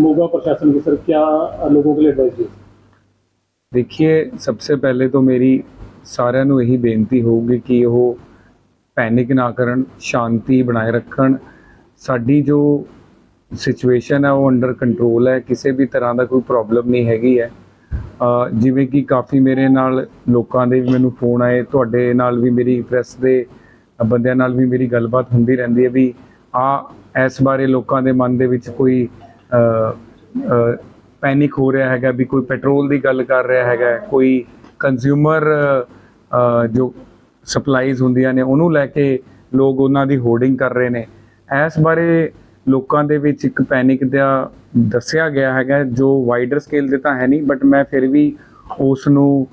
मोगा प्रशासन की सर क्या लोगों के लिए एडवाइस दी ਦੇਖੀਏ ਸਭ ਤੋਂ ਪਹਿਲੇ ਤਾਂ ਮੇਰੀ ਸਾਰਿਆਂ ਨੂੰ ਇਹੀ ਬੇਨਤੀ ਹੋਊਗੀ ਕਿ ਉਹ ਪੈਨਿਕ ਨਾ ਕਰਨ ਸ਼ਾਂਤੀ ਬਣਾਏ ਰੱਖਣ ਸਾਡੀ ਜੋ ਸਿਚੁਏਸ਼ਨ ਹੈ ਉਹ ਅੰਡਰ ਕੰਟਰੋਲ ਹੈ ਕਿਸੇ ਵੀ ਤਰ੍ਹਾਂ ਦਾ ਕੋਈ ਪ੍ਰੋਬਲਮ ਨਹੀਂ ਹੈਗੀ ਹੈ ਅ, ਜਿਵੇਂ ਕਿ ਕਾਫੀ ਮੇਰੇ ਨਾਲ ਲੋਕਾਂ ਦੇ ਵੀ ਮੈਨੂੰ ਫੋਨ ਆਏ ਤੁਹਾਡੇ ਨਾਲ ਵੀ ਮੇਰੀ ਪ੍ਰੈਸ ਦੇ ਬੰਦਿਆਂ ਨਾਲ ਵੀ ਮੇਰੀ ਗੱਲਬਾਤ ਹੁੰਦੀ ਰਹਿੰਦੀ ਹੈ ਵੀ ਆ ਇਸ ਬਾਰੇ ਲੋਕਾਂ ਦੇ ਮਨ ਦੇ ਵਿੱਚ ਕੋਈ ਪੈਨਿਕ ਹੋ ਰਿਹਾ ਹੈਗਾ ਵੀ ਕੋਈ ਪੈਟਰੋਲ ਦੀ ਗੱਲ ਕਰ ਰਿਹਾ ਹੈਗਾ, ਕੋਈ ਕੰਜ਼ਿਊਮਰ ਜੋ ਸਪਲਾਈਜ਼ ਹੁੰਦੀਆਂ ਨੇ, ਉਹਨੂੰ ਲੈ ਕੇ ਲੋਕ ਉਹਨਾਂ ਦੀ ਹੋਰਡਿੰਗ ਕਰ ਰਹੇ ਨੇ। ਇਸ ਬਾਰੇ ਲੋਕਾਂ ਦੇ ਵਿੱਚ ਇੱਕ ਪੈਨਿਕ ਦਾ ਦੱਸਿਆ ਗਿਆ ਹੈਗਾ, ਜੋ ਵਾਈਡਰ ਸਕੇਲ ਤੇ ਤਾਂ ਹੈ ਨਹੀਂ ਬਟ ਮੈਂ ਫਿਰ ਵੀ ਉਸ ਨੂੰ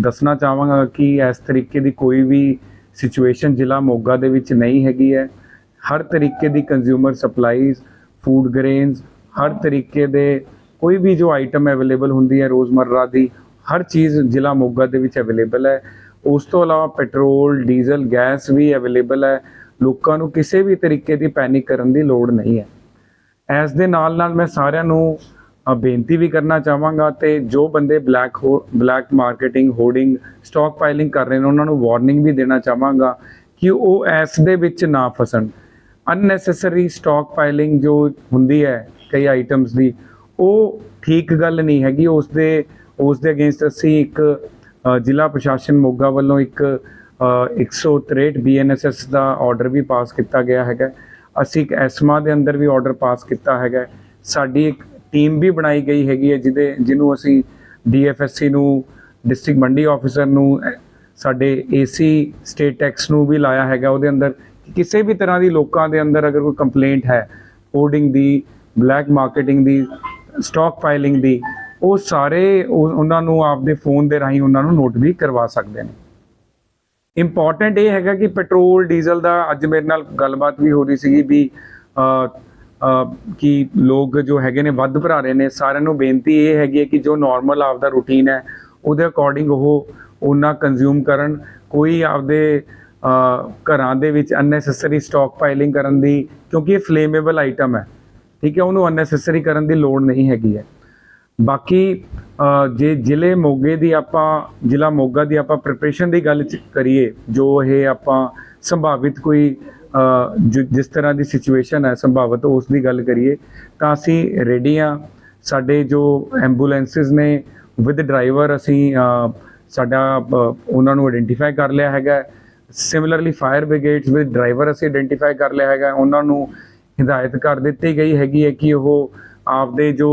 ਦੱਸਣਾ ਚਾਹਾਂਗਾ ਕਿ ਇਸ ਤਰੀਕੇ ਦੀ ਕੋਈ ਵੀ ਸਿਚੁਏਸ਼ਨ ਜ਼ਿਲ੍ਹਾ ਮੋਗਾ ਦੇ ਵਿੱਚ ਨਹੀਂ ਹੈਗੀ ਹੈ। ਹਰ ਤਰੀਕੇ ਦੀ ਕੰਜ਼ਿਊਮਰ ਸਪਲਾਈਜ਼ ਫੂਡ ਗ੍ਰੇਨਸ ਹਰ ਤਰੀਕੇ ਦੇ ਕੋਈ ਵੀ ਜੋ ਆਈਟਮ ਅਵੇਲੇਬਲ ਹੁੰਦੀ ਹੈ ਰੋਜ਼ਮਰਰਾ ਦੀ, ਹਰ ਚੀਜ਼ ਜ਼ਿਲ੍ਹਾ ਮੋਗਾ ਦੇ ਵਿੱਚ ਅਵੇਲੇਬਲ ਹੈ। ਉਸ ਤੋਂ ਇਲਾਵਾ ਪੈਟਰੋਲ ਡੀਜ਼ਲ ਗੈਸ ਵੀ ਅਵੇਲੇਬਲ ਹੈ। ਲੋਕਾਂ ਨੂੰ ਕਿਸੇ ਵੀ ਤਰੀਕੇ ਦੀ ਪੈਨਿਕ ਕਰਨ ਦੀ ਲੋੜ ਨਹੀਂ ਹੈ। ਇਸ ਦੇ ਨਾਲ ਨਾਲ ਮੈਂ ਸਾਰਿਆਂ ਨੂੰ ਬੇਨਤੀ ਵੀ ਕਰਨਾ ਚਾਹਾਂਗਾ ਤੇ ਜੋ ਬੰਦੇ ਬਲੈਕ ਹੋ black marketing hoarding stock piling ਕਰ ਰਹੇ ਨੇ, ਉਹਨਾਂ ਨੂੰ ਵਾਰਨਿੰਗ ਵੀ ਦੇਣਾ ਚਾਹਾਂਗਾ ਕਿ ਉਹ ਇਸ ਦੇ ਵਿੱਚ ਨਾ ਫਸਣ। ਅਨਨੈਸੈਸਰੀ ਸਟਾਕ ਪਾਈਲਿੰਗ ਜੋ ਹੁੰਦੀ ਹੈ ਕਈ ਆਈਟਮਸ ਦੀ ਉਹ ਠੀਕ ਗੱਲ ਨਹੀਂ ਹੈਗੀ। ਉਸ ਦੇ ਉਸ ਦੇ ਅਗੇਂਸਟ ਅਸੀਂ ਇੱਕ ਜ਼ਿਲ੍ਹਾ ਪ੍ਰਸ਼ਾਸਨ ਮੋਗਾ ਵੱਲੋਂ ਇੱਕ ਅ, 163 ਬੀਐਨਐਸਐਸ ਦਾ ਆਰਡਰ ਵੀ ਪਾਸ ਕੀਤਾ ਗਿਆ ਹੈਗਾ। ਅਸੀਂ ਇੱਕ ਐਸਮਾ ਦੇ ਅੰਦਰ ਵੀ ਆਰਡਰ ਪਾਸ ਕੀਤਾ ਹੈਗਾ। ਸਾਡੀ ਇੱਕ ਟੀਮ ਵੀ ਬਣਾਈ ਗਈ ਹੈਗੀ ਹੈ ਜਿਹਦੇ ਜਿਹਨੂੰ ਅਸੀਂ ਡੀਐਫਐਸਸੀ ਨੂੰ ਡਿਸਟ੍ਰਿਕਟ ਮੰਡੀ ਆਫੀਸਰ ਨੂੰ ਅ, ਸਾਡੇ ਏਸੀ ਸਟੇਟ ਟੈਕਸ ਨੂੰ ਵੀ ਲਾਇਆ ਹੈਗਾ। ਉਹਦੇ ਅੰਦਰ ਕਿਸੇ ਵੀ ਤਰ੍ਹਾਂ ਦੀ ਲੋਕਾਂ ਦੇ ਅੰਦਰ ਅਗਰ ਕੋਈ ਕੰਪਲੇਂਟ ਹੈ ਹੋਰਡਿੰਗ ਦੀ ਬਲੈਕ ਮਾਰਕੀਟਿੰਗ ਦੀ ਸਟਾਕ ਫਾਈਲਿੰਗ ਦੀ, ਉਹ ਸਾਰੇ ਉਹਨਾਂ ਨੂੰ ਆਪਦੇ ਫੋਨ ਦੇ ਰਾਹੀਂ ਉਹਨਾਂ ਨੂੰ ਨੋਟ ਵੀ ਕਰਵਾ ਸਕਦੇ ਨੇ। ਇੰਪੋਰਟੈਂਟ ਇਹ ਹੈਗਾ ਕਿ ਪੈਟਰੋਲ ਡੀਜ਼ਲ ਦਾ ਅੱਜ ਮੇਰੇ ਨਾਲ ਗੱਲਬਾਤ ਵੀ ਹੋ ਰਹੀ ਸੀਗੀ ਵੀ ਕਿ ਲੋਕ ਜੋ ਹੈਗੇ ਨੇ ਵੱਧ ਭਰਾ ਰਹੇ ਨੇ, ਸਾਰਿਆਂ ਨੂੰ ਬੇਨਤੀ ਇਹ ਹੈਗੀ ਹੈ ਕਿ ਜੋ ਨਾਰਮਲ ਆਪਦਾ ਰੂਟੀਨ ਹੈ, ਉਹਦੇ ਅਕੋਰਡਿੰਗ ਉਹ, ਉਹਨਾਂ ਕੰਜ਼ਿਊਮ ਕਰਨ। ਕੋਈ ਆਪਦੇ ਘਰਾਂ ਦੇ ਵਿੱਚ ਅਨਨੈਸੈਸਰੀ ਸਟਾਕ ਪਾਈਲਿੰਗ ਕਰਨ ਦੀ, ਕਿਉਂਕਿ ਇਹ ਫਲੇਮੇਬਲ ਆਈਟਮ ਹੈ, ਠੀਕ ਹੈ, ਉਹਨੂੰ ਅਨਨੈਸੈਸਰੀ ਕਰਨ ਦੀ ਲੋੜ ਨਹੀਂ ਹੈਗੀ ਹੈ। ਬਾਕੀ ਜੇ ਜ਼ਿਲ੍ਹੇ ਮੋਗੇ ਦੀ ਆਪਾਂ, ਜ਼ਿਲ੍ਹਾ ਮੋਗਾ ਦੀ ਆਪਾਂ ਪ੍ਰਿਪਰੇਸ਼ਨ ਦੀ ਗੱਲ ਚ- ਕਰੀਏ, ਜੋ ਇਹ ਆਪਾਂ ਸੰਭਾਵਿਤ ਕੋਈ ਜਿਸ ਤਰ੍ਹਾਂ ਦੀ ਸਿਚੁਏਸ਼ਨ ਹੈ, ਸੰਭਾਵਿਤ ਉਸ ਦੀ ਗੱਲ ਕਰੀਏ, ਤਾਂ ਅਸੀਂ ਰੈਡੀ ਹਾਂ। ਸਾਡੇ ਜੋ ਐਂਬੂਲੈਂਸਸ ਨੇ ਵਿਦ ਡਰਾਈਵਰ ਅਸੀਂ ਸਾਡਾ ਉਹਨਾਂ ਨੂੰ ਆਇਡੈਂਟੀਫਾਈ ਕਰ ਲਿਆ ਹੈਗਾ similarly fire brigades with driver ਅਸੀਂ ਆਇਡੈਂਟੀਫਾਈ ਕਰ ਲਿਆ ਹੈਗਾ। ਉਹਨਾਂ ਨੂੰ ਹਦਾਇਤ ਕਰ ਦਿੱਤੀ ਗਈ ਹੈਗੀ ਹੈ ਕਿ ਉਹ ਆਪਦੇ ਜੋ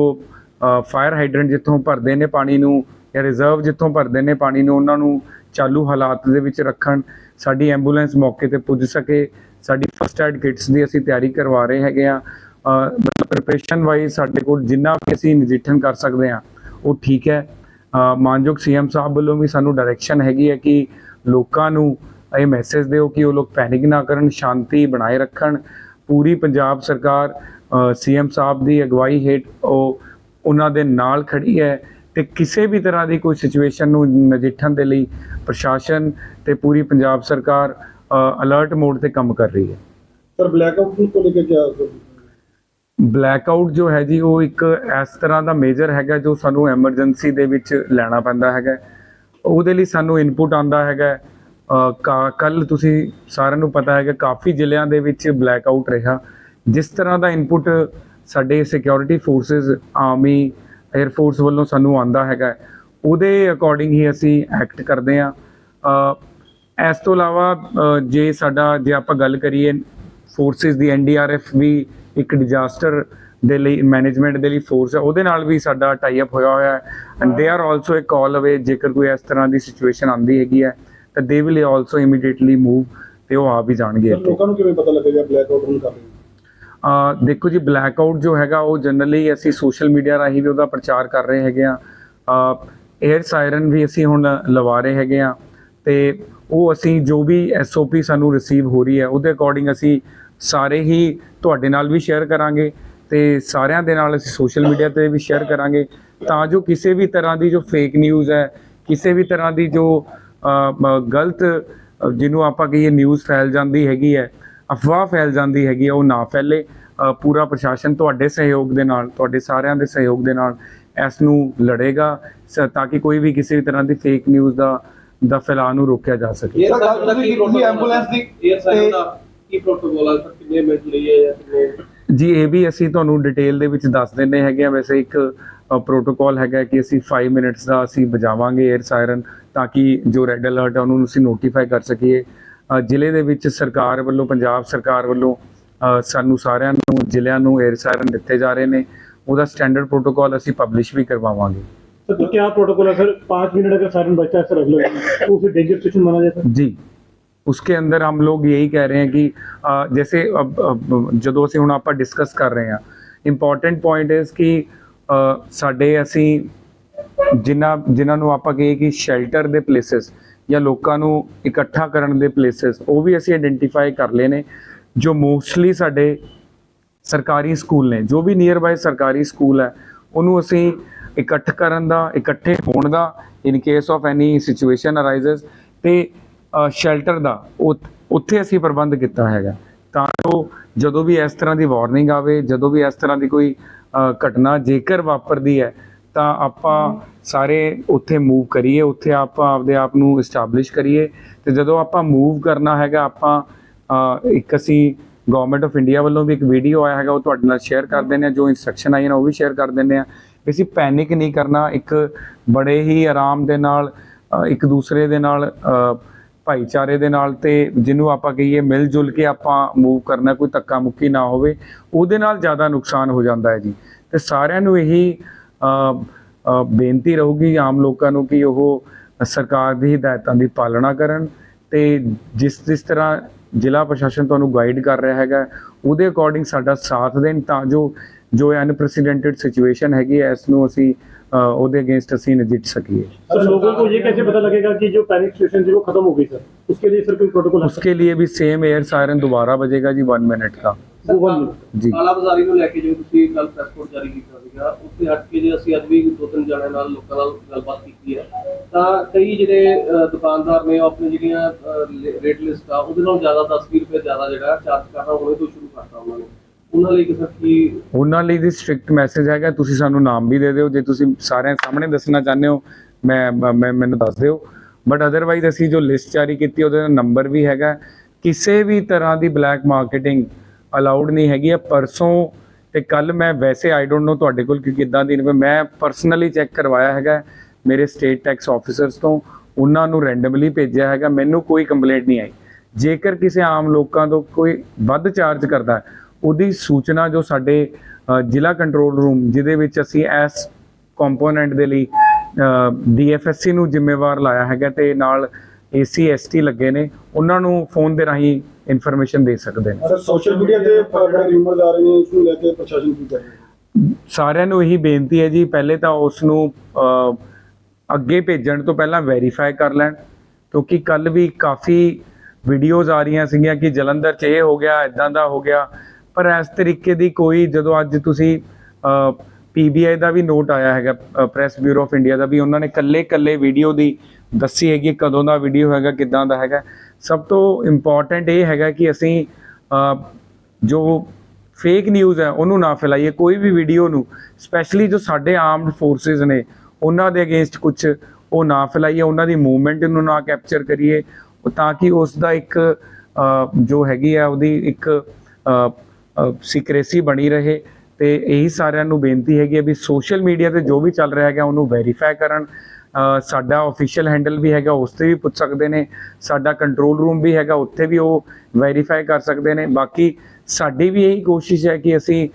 ਫਾਇਰ ਹਾਈਡਰੈਂਟ ਜਿੱਥੋਂ ਭਰਦੇ ਨੇ ਪਾਣੀ ਨੂੰ ਜਾਂ ਰਿਜ਼ਰਵ ਜਿੱਥੋਂ ਭਰਦੇ ਨੇ ਪਾਣੀ ਨੂੰ ਉਹਨਾਂ ਨੂੰ ਚਾਲੂ ਹਾਲਾਤ ਦੇ ਵਿੱਚ ਰੱਖਣ ਸਾਡੀ ਐਂਬੂਲੈਂਸ ਮੌਕੇ ਤੇ ਪੁੱਜ ਸਕੇ। ਸਾਡੀ ਫਸਟ ਐਡ ਕਿਟਸ ਦੀ ਅਸੀਂ ਤਿਆਰੀ ਕਰਵਾ ਰਹੇ ਹੈਗੇ ਆ ਮਤਲਬ ਪ੍ਰਿਪਰੇਸ਼ਨ ਵਾਈਜ਼ ਸਾਡੇ ਕੋਲ ਜਿੰਨਾ ਵੀ ਅਸੀਂ ਨਜਿੱਠਣ ਕਰ ਸਕਦੇ ਆ ਉਹ ਠੀਕ ਹੈ। ਅ, ਮਾਨਯੋਗ ਸੀਐਮ ਸਾਹਿਬ ਵੱਲੋਂ ਵੀ ਸਾਨੂੰ ਡਾਇਰੈਕਸ਼ਨ ਹੈਗੀ ਹੈ ਕਿ ਲੋਕਾਂ ਨੂੰ ਇਹ ਮੈਸੇਜ ਦਿਓ ਕਿ ਉਹ ਲੋਕ ਪੈਨਿਕ ਨਾ ਕਰਨ ਸ਼ਾਂਤੀ ਬਣਾਏ ਰੱਖਣ। ਪੂਰੀ ਪੰਜਾਬ ਸਰਕਾਰ ਸੀਐਮ ਸਾਹਿਬ ਦੀ ਅਗਵਾਈ ਹੇਠ ਉਹ ਉਹਨਾਂ ਦੇ ਨਾਲ ਖੜੀ ਹੈ ਤੇ ਕਿਸੇ ਵੀ ਤਰ੍ਹਾਂ ਦੀ ਕੋਈ ਸਿਚੁਏਸ਼ਨ ਨੂੰ ਨਜਿੱਠਣ ਦੇ ਲਈ ਪ੍ਰਸ਼ਾਸਨ ਤੇ ਪੂਰੀ ਪੰਜਾਬ ਸਰਕਾਰ ਅਲਰਟ ਮੋਡ ਤੇ ਕੰਮ ਕਰ ਰਹੀ ਹੈ। ਸਰ ਬਲੈਕਆਊਟ ਨੂੰ ਤੋਂ ਲੈ ਕੇ ਕਿਹਾ ਬਲੈਕਆਊਟ ਜੋ ਹੈ ਜੀ ਉਹ ਇੱਕ ਇਸ ਤਰ੍ਹਾਂ ਦਾ ਮੇਜਰ ਹੈਗਾ ਜੋ ਸਾਨੂੰ ਐਮਰਜੈਂਸੀ ਦੇ ਵਿੱਚ ਲੈਣਾ ਪੈਂਦਾ ਹੈਗਾ। ਉਹਦੇ ਲਈ ਸਾਨੂੰ ਇਨਪੁਟ ਆਂਦਾ ਹੈਗਾ। ਕੱਲ ਤੁਸੀਂ ਸਾਰਿਆਂ ਨੂੰ ਪਤਾ ਹੈਗਾ ਕਾਫੀ ਜ਼ਿਲ੍ਹਿਆਂ ਦੇ ਵਿੱਚ ਬਲੈਕ ਆਊਟ ਰਿਹਾ। ਜਿਸ ਤਰ੍ਹਾਂ ਦਾ ਇਨਪੁਟ ਸਾਡੇ security forces army air force ਵੱਲੋਂ ਸਾਨੂੰ ਆਂਦਾ ਹੈਗਾ ਉਹਦੇ ਅਕੋਰਡਿੰਗ ਹੀ ਅਸੀਂ ਐਕਟ ਕਰਦੇ ਆ ਇਸ ਤੋਂ ਇਲਾਵਾ ਜੇ ਸਾਡਾ, ਜੇ ਆਪਾਂ ਗੱਲ ਕਰੀਏ ਫੋਰਸਿਸ ਦੀ ਐਨਡੀਆਰਐਫ ਵੀ ਇੱਕ ਡਿਜ਼ਾਸਟਰ ਦੇ ਲਈ ਮੈਨੇਜਮੈਂਟ ਦੇ ਲਈ ਫੋਰਸ ਹੈ, ਉਹਦੇ ਨਾਲ ਵੀ ਸਾਡਾ ਟਾਈ ਅਪ ਹੋਇਆ ਹੋਇਆ ਹੈ। And they are also a ਕਾਲ ਅਵੇ ਜੇਕਰ ਕੋਈ ਇਸ ਤਰ੍ਹਾਂ ਦੀ ਸਿਚੁਏਸ਼ਨ ਆਂਦੀ ਹੈਗੀ ਹੈ। ਤਾਂ they will also immediately move ਤੇ ਉਹ ਆ ਵੀ ਜਾਣਗੇ ਲੋਕਾਂ ਨੂੰ ਕਿਵੇਂ ਪਤਾ ਲੱਗੇਗਾ ਬਲੈਕਆਊਟ ਹੁਣ ਕਰ ਰਹੇ ਅ ਦੇਖੋ ਜੀ ਬਲੈਕਆਊਟ ਜੋ ਹੈਗਾ ਉਹ ਜਨਰਲੀ ਅਸੀਂ ਸੋਸ਼ਲ ਮੀਡੀਆ ਰਾਹੀਂ ਵੀ ਉਹਦਾ ਪ੍ਰਚਾਰ ਕਰ ਰਹੇ ਹੈਗੇ ਆ। 에ਅਰ ਸਾਇਰਨ ਵੀ ਅਸੀਂ ਹੁਣ ਲਵਾ ਰਹੇ ਹੈਗੇ ਆ ਤੇ ਉਹ ਅਸੀਂ ਜੋ ਵੀ ਐਸਓਪੀ ਸਾਨੂੰ ਰਿਸੀਵ ਹੋ ਰਹੀ ਹੈ ਉਹਦੇ ਅਕੋਰਡਿੰਗ ਅਸੀਂ ਸਾਰੇ ਹੀ ਤੁਹਾਡੇ ਨਾਲ ਵੀ ਸ਼ੇਅਰ ਕਰਾਂਗੇ ਤੇ ਸਾਰਿਆਂ ਦੇ ਨਾਲ ਅਸੀਂ ਸੋਸ਼ਲ ਮੀਡੀਆ ਤੇ ਵੀ ਸ਼ੇਅਰ ਕਰਾਂਗੇ। ਤਾਂ ਜੋ ਕਿਸੇ ਵੀ ਤਰ੍ਹਾਂ ਦੀ ਜੋ ਫੇਕ ਨਿਊਜ਼ ਹੈ ਕਿਸੇ ਵੀ ਤਰ੍ਹਾਂ ਦੀ ਜੋ ਗਲਤ ਜਿਹਨੂੰ ਆਪਾਂ ਕਹੀਏ ਨਿਊਜ਼ ਫੈਲ ਜਾਂਦੀ ਹੈਗੀ ਹੈ ਅਫਵਾਹ ਫੈਲ ਜਾਂਦੀ ਹੈਗੀ ਉਹ ਨਾ ਫੈਲੇ। ਪੂਰਾ ਪ੍ਰਸ਼ਾਸਨ ਤੁਹਾਡੇ ਸਹਿਯੋਗ ਦੇ ਨਾਲ ਤੁਹਾਡੇ ਸਾਰਿਆਂ ਦੇ ਸਹਿਯੋਗ ਦੇ ਨਾਲ ਇਸ ਨੂੰ ਲੜੇਗਾ ਤਾਂ ਕਿ ਕੋਈ ਵੀ ਕਿਸੇ ਵੀ ਤਰ੍ਹਾਂ ਦੀ ਫੇਕ ਨਿਊਜ਼ ਦਾ ਦਾ ਫੈਲਾਅ ਨੂੰ ਰੋਕਿਆ ਜਾ ਸਕੇ। ਸਰ ਗੱਲ ਤੁਸੀਂ ਐਂਬੂਲੈਂਸ ਦੀ 에ਅਰ ਸਾਈਡ ਤੇ- ਦਾ ਕੀ ਪ੍ਰੋਟੋਕੋਲ ਹੈ ਸਰ ਕਿੰਨੇ ਮਿੰਟ ਲਈ ਹੈ ਜਾਂ ਕਿੰਨੇ ਜੀ ਇਹ ਵੀ ਅਸੀਂ ਤੁਹਾਨੂੰ ਡਿਟੇਲ ਦੇ ਵਿੱਚ ਦੱਸ ਦਿੰਨੇ ਹੈਗੇ ਆ ਵੈਸੇ ਇੱਕ ਪ੍ਰੋਟੋਕੋਲ ਹੈਗਾ ਕਿ ਅਸੀਂ 5 ਮਿੰਟਸ ਦਾ ਅਸੀਂ ਬਜਾਵਾਂਗੇ 에ਅਰ ਸਾਇਰਨ ਤਾਂ ਕਿ ਜੋ ਰੈੱਡ ਅਲਰਟ ਹੈ ਉਹਨੂੰ ਅਸੀਂ ਨੋਟੀਫਾਈ ਕਰ ਸਕੀਏ। ਜ਼ਿਲ੍ਹੇ ਦੇ ਵਿੱਚ ਸਰਕਾਰ ਵੱਲੋਂ ਪੰਜਾਬ ਸਰਕਾਰ ਵੱਲੋਂ ਸਾਨੂੰ ਸਾਰਿਆਂ ਨੂੰ ਜ਼ਿਲ੍ਹਿਆਂ ਨੂੰ 에ਅਰ ਸਾਇਰਨ ਦਿੱਤੇ ਜਾ ਰਹੇ ਨੇ। ਉਹਦਾ ਸਟੈਂਡਰਡ ਪ੍ਰੋਟੋਕੋਲ ਅਸੀਂ ਪਬਲਿਸ਼ ਵੀ ਕਰਵਾਵਾਂਗੇ। तो क्या प्रोटोकॉल है सर पाँच मिनट अगर सायरन बचता है सर अगले तो उसे डेंजर स्टेशन माना जाता है जी उसके अंदर हम लोग यही कह रहे हैं कि जैसे अब, से हूँ आप डिस्कस कर रहे हैं इंपॉर्टेंट पॉइंट इज़ कि ਸਾਡੇ ਅਸੀਂ ਜਿਨ੍ਹਾਂ ਜਿਨ੍ਹਾਂ ਨੂੰ ਆਪਾਂ ਕਹੀਏ ਕਿ ਸ਼ੈਲਟਰ ਦੇ ਪਲੇਸਸ ਜਾਂ ਲੋਕਾਂ ਨੂੰ ਇਕੱਠਾ ਕਰਨ ਦੇ ਪਲੇਸਸ ਉਹ ਵੀ ਅਸੀਂ ਆਇਡੈਂਟੀਫਾਈ ਕਰ ਲਏ ਨੇ, ਜੋ ਮੋਸਟਲੀ ਸਾਡੇ ਸਰਕਾਰੀ ਸਕੂਲ ਨੇ, ਜੋ ਵੀ ਨੀਅਰ ਬਾਈ ਸਰਕਾਰੀ ਸਕੂਲ ਹੈ, ਉਹਨੂੰ ਅਸੀਂ ਇਕੱਠ ਕਰਨ ਦਾ, ਇਕੱਠੇ ਹੋਣ ਦਾ in case of any situation arises ਤੇ ਸ਼ੈਲਟਰ ਦਾ ਉੱਥੇ ਅਸੀਂ ਪ੍ਰਬੰਧ ਕੀਤਾ ਹੈਗਾ। ਤਾਂ ਜੋ ਜਦੋਂ ਵੀ ਇਸ ਤਰ੍ਹਾਂ ਦੀ ਵਾਰਨਿੰਗ ਆਵੇ, ਜਦੋਂ ਵੀ ਇਸ ਤਰ੍ਹਾਂ ਦੀ ਕੋਈ ਘਟਨਾ ਜੇਕਰ ਵਾਪਰਦੀ ਹੈ, ਤਾਂ ਆਪਾਂ ਸਾਰੇ ਉੱਥੇ ਮੂਵ ਕਰੀਏ, ਉੱਥੇ ਆਪਾਂ ਆਪਦੇ ਆਪ ਨੂੰ ਐਸਟੈਬਲਿਸ਼ ਕਰੀਏ ਤੇ ਜਦੋਂ ਆਪਾਂ ਮੂਵ ਕਰਨਾ ਹੈਗਾ, ਆਪਾਂ ਇੱਕ ਅਸੀਂ ਗਵਰਨਮੈਂਟ ਆਫ ਇੰਡੀਆ ਵੱਲੋਂ ਵੀ ਇੱਕ ਵੀਡੀਓ ਆਇਆ ਹੈਗਾ, ਉਹ ਤੁਹਾਡੇ ਨਾਲ ਸ਼ੇਅਰ ਕਰ ਦਿੰਦੇ ਆ ਜੋ ਇਨਸਟਰਕਸ਼ਨ ਆਈ ਨੇ, ਉਹ ਵੀ ਸ਼ੇਅਰ ਕਰ ਦਿੰਦੇ ਆ ਵੀ ਅਸੀਂ ਪੈਨਿਕ ਨਹੀਂ ਕਰਨਾ, ਇੱਕ ਬੜੇ ਹੀ ਆਰਾਮ ਦੇ ਨਾਲ ਇੱਕ ਦੂਸਰੇ ਦੇ ਨਾਲ ਭਾਈਚਾਰੇ ਦੇ ਨਾਲ ਤੇ ਜਿਹਨੂੰ ਆਪਾਂ ਕਹੀਏ ਮਿਲ ਜੁਲ ਕੇ ਆਪਾਂ ਮੂਵ ਕਰਨਾ, ਕੋਈ ਧੱਕਾ ਮੁੱਕੀ ਨਾ ਹੋਵੇ, ਉਹਦੇ ਨਾਲ ਜ਼ਿਆਦਾ ਨੁਕਸਾਨ ਹੋ ਜਾਂਦਾ ਹੈ ਜੀ। ਤੇ ਸਾਰਿਆਂ ਨੂੰ ਇਹੀ ਬੇਨਤੀ ਰਹੂਗੀ ਆਮ ਲੋਕਾਂ ਨੂੰ ਕਿ ਉਹ ਸਰਕਾਰ ਦੀ ਹਦਾਇਤਾਂ ਦੀ ਪਾਲਣਾ ਕਰਨ ਤੇ ਜਿਸ ਜਿਸ ਤਰ੍ਹਾਂ ਜ਼ਿਲ੍ਹਾ ਪ੍ਰਸ਼ਾਸਨ ਤੁਹਾਨੂੰ ਗਾਈਡ ਕਰ ਰਿਹਾ ਹੈਗਾ, ਉਹਦੇ ਅਕੋਰਡਿੰਗ ਸਾਡਾ ਸਾਥ ਦੇਣ ਤਾਂ ਜੋ ਜੋ ਅਨਪ੍ਰੈਸੀਡੈਂਟਡ ਸਿਚੁਏਸ਼ਨ ਹੈਗੀ ਹੈ, ਇਸ ਨੂੰ ਅਸੀਂ ਉਹਦੇ ਅਗੇਂਸਟ ਅਸੀਂ ਨਜਿੱਠ ਸਕੀਏ सर लोगों को ये कैसे पता लगेगा कि जो पैनिक सिचुएशन थी वो खत्म हो गई सर उसके लिए सर कोई प्रोटोकॉल है उसके लिए भी सेम एयर सायरन दोबारा बजेगा जी वन मिनट का वो वन मिनट जी ਕਾਲਾ ਬਾਜ਼ਾਰੀ ਨੂੰ ਲੈ ਕੇ ਜੋ ਤੁਸੀਂ ਕੱਲ ਪ੍ਰੈਸ ਕੋਟ ਜਾਰੀ ਕੀਤਾ ਸੀਗਾ ਉੱਥੇ ਹਟ ਕੇ ਜੇ ਅਸੀਂ ਅੱਜ ਵੀ ਦੋ ਤਿੰਨ ਜਣਿਆਂ ਨਾਲ ਲੋਕਾਂ ਨਾਲ ਗੱਲਬਾਤ ਕੀਤੀ ਹੈ ਤਾਂ ਕਈ ਜਿਹੜੇ ਅ, ਦੁਕਾਨਦਾਰ ਨੇ ਉਹ ਆਪਣੀ ਜਿਹੜੀਆਂ ਰੇਟ ਲਿਸਟ ਆ ਉਹਦੇ ਨਾਲ ਜ਼ਿਆਦਾ 10 20 ਰੁਪਏ ਜ਼ਿਆਦਾ ਜਿਹੜਾ ਚਾਰਜ ਕਰਨਾ ਹੁਣੇ ਤੋਂ ਸ਼ੁਰੂ ਕਰਤਾ ਉਹਨਾਂ ਨੇ ਉਹਨਾਂ ਲਈ ਕਿਸੇ ਕੀ ਉਹਨਾਂ ਲਈ ਦੀ ਸਟ੍ਰਿਕਟ ਮੈਸੇਜ ਹੈਗਾ। ਤੁਸੀਂ ਸਾਨੂੰ ਨਾਮ ਵੀ ਦੇ ਦਿਓ। ਜੇ ਤੁਸੀਂ ਸਾਰਿਆਂ ਸਾਹਮਣੇ ਦੱਸਣਾ ਚਾਹੁੰਦੇ ਹੋ ਮੈਂ ਮੈਂ ਮੈਨੂੰ ਦੱਸ ਦਿਓ। ਬਟ ਅਦਰਵਾਈਜ਼ ਅਸੀਂ ਜੋ ਲਿਸਟ ਜਾਰੀ ਕੀਤੀ ਉਹਦੇ ਨੰਬਰ ਵੀ ਹੈਗਾ। ਕਿਸੇ ਵੀ ਤਰ੍ਹਾਂ ਦੀ ਬਲੈਕ ਮਾਰਕੀਟਿੰਗ ਅਲਾਉਡ ਨਹੀਂ ਹੈਗੀ। ਹੈ ਪਰਸੋਂ ਤੇ ਕੱਲ ਮੈਂ ਵੈਸੇ ਆਈ ਡੋਨਟ ਨੋ ਤੁਹਾਡੇ ਕੋਲ ਕਿ ਕਿੱਦਾਂ ਦੀ ਨਹੀਂ, ਮੈਂ ਪਰਸਨਲੀ ਚੈੱਕ ਕਰਵਾਇਆ ਹੈਗਾ ਮੇਰੇ ਸਟੇਟ ਟੈਕਸ ਆਫੀਸਰਸ ਤੋਂ। ਉਹਨਾਂ ਨੂੰ ਰੈਂਡਮਲੀ ਭੇਜਿਆ ਹੈਗਾ। ਮੈਨੂੰ ਕੋਈ ਕੰਪਲੇਂਟ ਨਹੀਂ ਆਈ। ਜੇਕਰ ਕਿਸੇ ਆਮ ਲੋਕਾਂ ਤੋਂ ਕੋਈ ਵੱਧ ਚਾਰਜ ਕਰਦਾ ਹੈ ਉਹਦੀ ਸੂਚਨਾ ਜੋ ਸਾਡੇ ਜ਼ਿਲ੍ਹਾ ਕੰਟਰੋਲ ਰੂਮ ਜਿਹਦੇ ਵਿੱਚ ਅਸੀਂ ਇਸ ਕੰਪੋਨੈਂਟ ਦੇ ਲਈ ਡੀਐਫਐਸਸੀ ਨੂੰ ਜ਼ਿੰਮੇਵਾਰ ਲਾਇਆ ਹੈਗਾ ਤੇ ਨਾਲ ਏਸੀ ਐਸਟੀ ਲੱਗੇ ਨੇ ਉਹਨਾਂ ਨੂੰ ਫੋਨ ਦੇ ਰਾਹੀਂ ਇਨਫੋਰਮੇਸ਼ਨ ਦੇ ਸਕਦੇ ਨੇ। ਸਰ ਸੋਸ਼ਲ ਮੀਡੀਆ ਤੇ ਰਿਊਮਰਸ ਆ ਰਹੇ ਨੇ ਇਸ ਨੂੰ ਲੈ ਕੇ ਪ੍ਰਸ਼ਾਸਨ ਕੀ ਕਰ ਸਾਰਿਆਂ ਨੂੰ ਇਹੀ ਬੇਨਤੀ ਹੈ ਜੀ ਪਹਿਲੇ ਤਾਂ ਉਸ ਨੂੰ ਅੱਗੇ ਭੇਜਣ ਤੋਂ ਪਹਿਲਾਂ ਵੈਰੀਫਾਈ ਕਰ ਲੈਣ ਕਿਉਂਕਿ ਕੱਲ ਵੀ ਕਾਫੀ ਵੀਡੀਓਜ਼ ਆ ਰਹੀਆਂ ਸੀਗੀਆਂ ਕਿ ਜਲੰਧਰ 'ਚ ਇਹ ਹੋ ਗਿਆ ਇਦਾਂ ਦਾ ਹੋ ਗਿਆ ਪਰ ਇਸ ਤਰੀਕੇ ਦੀ ਕੋਈ ਜਦੋਂ ਅੱਜ ਤੁਸੀਂ ਪੀਬੀਆਈ ਦਾ ਵੀ ਨੋਟ ਆਇਆ ਹੈਗਾ ਪ੍ਰੈਸ ਬਿਊਰੋ ਆਫ ਇੰਡੀਆ ਦਾ ਵੀ ਉਹਨਾਂ ਨੇ ਕੱਲੇ ਕੱਲੇ ਵੀਡੀਓ ਦੀ ਦੱਸੀ ਹੈਗੀ ਕਦੋਂ ਦਾ ਵੀਡੀਓ ਹੈਗਾ, ਕਿੱਦਾਂ ਦਾ ਹੈਗਾ। ਸਭ ਤੋਂ ਇੰਪੋਰਟੈਂਟ ਇਹ ਹੈਗਾ ਕਿ ਅਸੀਂ ਜੋ ਫੇਕ ਨਿਊਜ਼ ਹੈ, ਉਹਨੂੰ ਨਾ ਫੈਲਾਈਏ, ਕੋਈ ਵੀ ਵੀਡੀਓ ਨੂੰ ਸਪੈਸ਼ਲੀ ਜੋ ਸਾਡੇ ਆਰਮਡ ਫੋਰਸਿਸ ਨੇ, ਉਹਨਾਂ ਦੇ ਅਗੇਂਸਟ ਕੁਝ ਉਹ ਨਾ ਫੈਲਾਈਏ, ਉਹਨਾਂ ਦੀ ਮੂਵਮੈਂਟ ਨੂੰ ਨਾ ਕੈਪਚਰ ਕਰੀਏ ਤਾਂ ਕਿ ਉਸ ਦਾ ਇੱਕ ਜੋ ਹੈਗੀ ਆ ਉਹਦੀ ਇੱਕ ਸੀਕ੍ਰੇਸੀ ਬਣੀ ਰਹੇ ਤੇ ਇਹੀ ਸਾਰਿਆਂ ਨੂੰ ਬੇਨਤੀ ਹੈਗੀ ਹੈ ਵੀ ਸੋਸ਼ਲ ਮੀਡੀਆ ਤੇ ਜੋ ਵੀ ਚੱਲ ਰਿਹਾ ਹੈਗਾ ਉਹਨੂੰ ਵੈਰੀਫਾਈ ਕਰਨ। ਸਾਡਾ ਆਫੀਸ਼ੀਅਲ ਹੈਂਡਲ ਵੀ ਹੈਗਾ, ਉਸ ਤੇ ਵੀ ਪੁੱਛ ਸਕਦੇ ਨੇ। ਸਾਡਾ ਕੰਟਰੋਲ ਰੂਮ ਵੀ ਹੈਗਾ, ਉੱਥੇ ਵੀ ਉਹ ਵੈਰੀਫਾਈ ਕਰ ਸਕਦੇ ਨੇ। ਬਾਕੀ ਸਾਡੀ ਵੀ ਇਹੀ ਕੋਸ਼ਿਸ਼ ਹੈ ਕਿ ਅਸੀਂ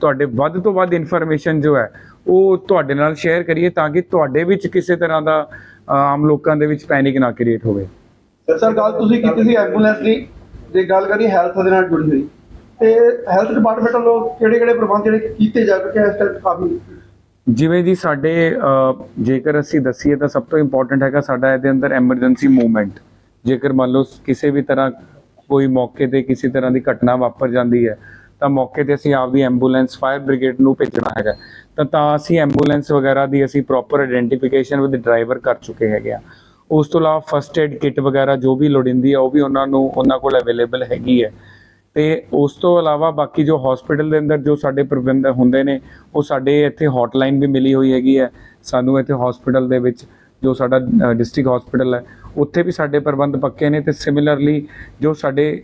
ਤੁਹਾਡੇ ਵੱਧ ਤੋਂ ਵੱਧ ਇਨਫੋਰਮੇਸ਼ਨ ਜੋ ਹੈ, ਉਹ ਤੁਹਾਡੇ ਨਾਲ ਸ਼ੇਅਰ ਕਰੀਏ ਤਾਂ ਕਿ ਤੁਹਾਡੇ ਵਿੱਚ ਕਿਸੇ ਤਰ੍ਹਾਂ ਦਾ ਆਮ ਲੋਕਾਂ ਦੇ ਵਿੱਚ ਪੈਨਿਕ ਨਾ ਕ੍ਰੀਏਟ ਹੋਵੇ। ਸਰ ਗੱਲ ਤੁਸੀਂ ਕੀਤੀ ਸੀ ਐਂਬੂਲੈਂਸ ਦੀ, ਜੇ ਗੱਲ ਕਰੀਏ ਹੈਲਥ ਦੇ ਨਾਲ ਜੁੜੀ ਹੋਈ। ਤੇ ਹੈਲਥ ਡਿਪਾਰਟਮੈਂਟ ਵੱਲੋਂ ਕਿਹੜੇ ਕਿਹੜੇ ਪ੍ਰਬੰਧ ਜਿਹੜੇ ਕੀਤੇ ਜਾ ਚੁੱਕੇ ਇਸ ਟਾਈਮ ਕਾਫੀ? ਜਿਵੇਂ ਜੀ ਸਾਡੇ ਜੇਕਰ ਅਸੀਂ ਦੱਸੀਏ ਤਾਂ ਸਭ ਤੋਂ ਇੰਪੋਰਟੈਂਟ ਹੈਗਾ ਸਾਡਾ ਇਹਦੇ ਅੰਦਰ ਐਮਰਜੈਂਸੀ ਮੂਵਮੈਂਟ ਜੇਕਰ ਮੰਨ ਲਓ ਕਿਸੇ ਵੀ ਤਰ੍ਹਾਂ ਕੋਈ ਮੌਕੇ ਤੇ ਕਿਸੇ ਤਰ੍ਹਾਂ ਦੀ ਘਟਨਾ ਵਾਪਰ ਜਾਂਦੀ ਹੈ, ਤਾਂ ਮੌਕੇ ਤੇ ਅਸੀਂ ਆਪਦੀ ਐਂਬੂਲੈਂਸ ਫਾਇਰ ਬ੍ਰਿਗੇਡ ਨੂੰ ਭੇਜਣਾ ਹੈਗਾ। ਤਾਂ ਤਾਂ ਅਸੀਂ ਐਂਬੂਲੈਂਸ ਵਗੈਰਾ ਦੀ ਅਸੀਂ ਪ੍ਰੋਪਰ ਆਇਡੈਂਟੀਫਿਕੇਸ਼ਨ ਵਿਦ ਡਰਾਈਵਰ ਕਰ ਚੁੱਕੇ ਹੈਗੇ ਆ। ਉਸ ਤੋਂ ਇਲਾਵਾ ਫਸਟ ਏਡ ਕਿੱਟ ਵਗੈਰਾ ਜੋ ਵੀ ਲੋੜੀਂਦੀ ਆ, ਉਹ ਵੀ ਉਹਨਾਂ ਨੂੰ, ਉਹਨਾਂ ਕੋਲ ਅਵੇਲੇਬਲ ਹੈਗੀ ਹੈ। ਤੇ ਉਸ ਤੋਂ ਇਲਾਵਾ ਬਾਕੀ ਜੋ ਹਸਪੀਟਲ ਦੇ ਅੰਦਰ ਜੋ ਸਾਡੇ ਪ੍ਰਬੰਧ ਹੁੰਦੇ ਨੇ, ਉਹ ਸਾਡੇ ਇੱਥੇ ਹੌਟਲਾਈਨ ਵੀ ਮਿਲੀ ਹੋਈ ਹੈਗੀ ਹੈ। ਸਾਨੂੰ ਇੱਥੇ ਹਸਪੀਟਲ ਦੇ ਵਿੱਚ ਜੋ ਸਾਡਾ ਡਿਸਟ੍ਰਿਕਟ ਹਸਪੀਟਲ ਹੈ, ਉੱਥੇ ਵੀ ਸਾਡੇ ਪ੍ਰਬੰਧ ਪੱਕੇ ਨੇ ਤੇ ਸਿਮਿਲਰਲੀ ਜੋ ਸਾਡੇ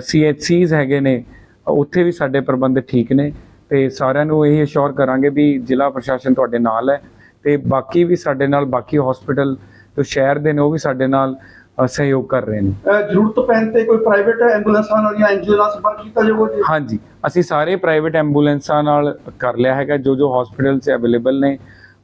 ਸੀਐਚਸੀਜ਼ ਹੈਗੇ ਨੇ, ਉੱਥੇ ਵੀ ਸਾਡੇ ਪ੍ਰਬੰਧ ਠੀਕ ਨੇ ਤੇ ਸਾਰਿਆਂ ਨੂੰ ਇਹ ਅਸ਼ੋਰ ਕਰਾਂਗੇ ਵੀ ਜ਼ਿਲ੍ਹਾ ਪ੍ਰਸ਼ਾਸਨ ਤੁਹਾਡੇ ਨਾਲ ਹੈ ਤੇ ਬਾਕੀ ਵੀ ਸਾਡੇ ਨਾਲ ਬਾਕੀ ਹਸਪੀਟਲ ਜੋ ਸ਼ਹਿਰ ਦੇ ਨੇ, ਉਹ ਵੀ ਸਾਡੇ ਨਾਲ ਸਹਿਯੋਗ ਕਰ ਰਹੇ ਨੇ। ਜ਼ਰੂਰਤ ਪੈਣ ਤੇ ਕੋਈ ਪ੍ਰਾਈਵੇਟ ਐਂਬੂਲੈਂਸਾਂ ਨਾਲ ਜਾਂ ਐਨਜੀਓ ਨਾਲ ਸੰਪਰਕ ਕੀਤਾ ਜਾਊਗਾ ਜੀ? ਹਾਂਜੀ ਅਸੀਂ ਸਾਰੇ ਪ੍ਰਾਈਵੇਟ ਐਂਬੂਲੈਂਸਾਂ ਨਾਲ ਕਰ ਲਿਆ ਹੈਗਾ ਜੋ ਜੋ ਹਸਪੀਟਲ 'ਚ ਅਵੇਲੇਬਲ ਨੇ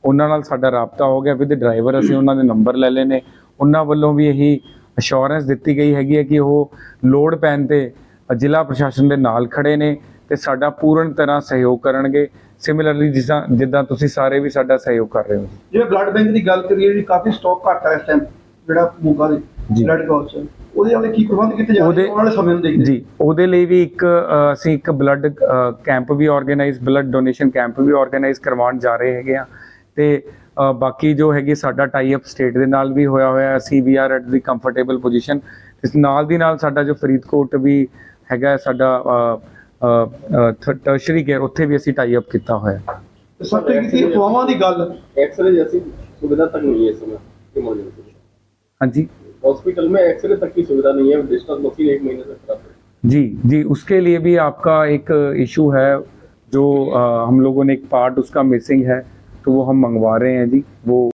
ਉਹਨਾਂ ਨਾਲ ਸਾਡਾ ਰਾਬਤਾ ਹੋ ਗਿਆ। ਵਿਦ ਡਰਾਈਵਰ ਅਸੀਂ ਉਹਨਾਂ ਦੇ ਨੰਬਰ ਲੈ ਲਏ ਨੇ। ਉਹਨਾਂ ਵੱਲੋਂ ਵੀ ਇਹੀ ਅਸ਼ੋਰੈਂਸ ਦਿੱਤੀ ਗਈ ਹੈਗੀ ਹੈ ਕਿ ਉਹ ਲੋਡ ਪੈਣ ਤੇ ਜ਼ਿਲ੍ਹਾ ਪ੍ਰਸ਼ਾਸਨ ਦੇ ਨਾਲ ਖੜੇ ਨੇ ਤੇ ਸਾਡਾ ਪੂਰਨ ਤਰ੍ਹਾਂ ਸਹਿਯੋਗ ਕਰਨਗੇ। ਸਿਮਿਲਰਲੀ ਜਿੱਦਾਂ ਜਿੱਦਾਂ ਤੁਸੀਂ ਸਾਰੇ ਵੀ ਸਾਡਾ ਸਹਿਯੋਗ ਕਰ ਰਹੇ ਹੋ। ਜਿਵੇਂ ਬਲੱਡ ਬੈਂਕ ਦੀ ਗੱਲ ਕਰੀਏ ਜੀ ਕਾਫੀ ਸਟਾਕ ਘੱਟ ਹੈ ਇਸ ਟਾਈਮ ਜਿਹੜਾ ਮੋਗਾ ਦੇ। ਜੀ। ਬਲੱਡ ਕਲੌਟ ਉਹਦੇ ਵਾਲੇ ਕੀ ਪ੍ਰਬੰਧ ਕੀਤੇ ਜਾ ਰਹੇ ਉਹਨਾਂ ਦੇ ਸਮੇਂ ਨੂੰ ਦੇਖਦੇ ਜੀ ਉਹਦੇ ਲਈ ਵੀ ਇੱਕ ਅਸੀਂ ਇੱਕ ਬਲੱਡ ਕੈਂਪ ਵੀ ਆਰਗੇਨਾਈਜ਼ ਬਲੱਡ ਡੋਨੇਸ਼ਨ ਕੈਂਪ ਵੀ ਆਰਗੇਨਾਈਜ਼ ਕਰਵਾਉਣ ਜਾ ਰਹੇ ਹੈਗੇ ਆ ਤੇ ਬਾਕੀ ਜੋ ਹੈਗੀ ਸਾਡਾ ਟਾਈ ਅਪ ਸਟੇਟ ਦੇ ਨਾਲ ਵੀ ਹੋਇਆ ਹੋਇਆ ਸੀ we are at the comfortable position ਇਸ ਨਾਲ ਦੀ ਨਾਲ ਸਾਡਾ ਜੋ ਫਰੀਦਕੋਟ ਵੀ ਹੈਗਾ ਸਾਡਾ ਟਰਸ਼ਰੀ ਕੇਅਰ ਉੱਥੇ ਵੀ ਅਸੀਂ ਟਾਈ ਅਪ ਕੀਤਾ ਹੋਇਆ ਸਭ ਤੋਂ ਕੀਤੀ ਅਫਵਾਹਾਂ ਦੀ ਗੱਲ? ਐਕਸਰੇ ਜੈਸੀ ਸੁਵਿਧਾ ਤੱਕ ਨਹੀਂ ਹੈ ਇਸ ਸਮੇਂ ਹਾਂਜੀ। हॉस्पिटल में एक्सरे तक की सुविधा नहीं है डिस्टेंस मशीन एक महीने तक खराब है। जी जी उसके लिए भी आपका एक इशू है जो आ, हम लोगों ने एक पार्ट उसका मिसिंग है तो वो हम मंगवा रहे हैं जी वो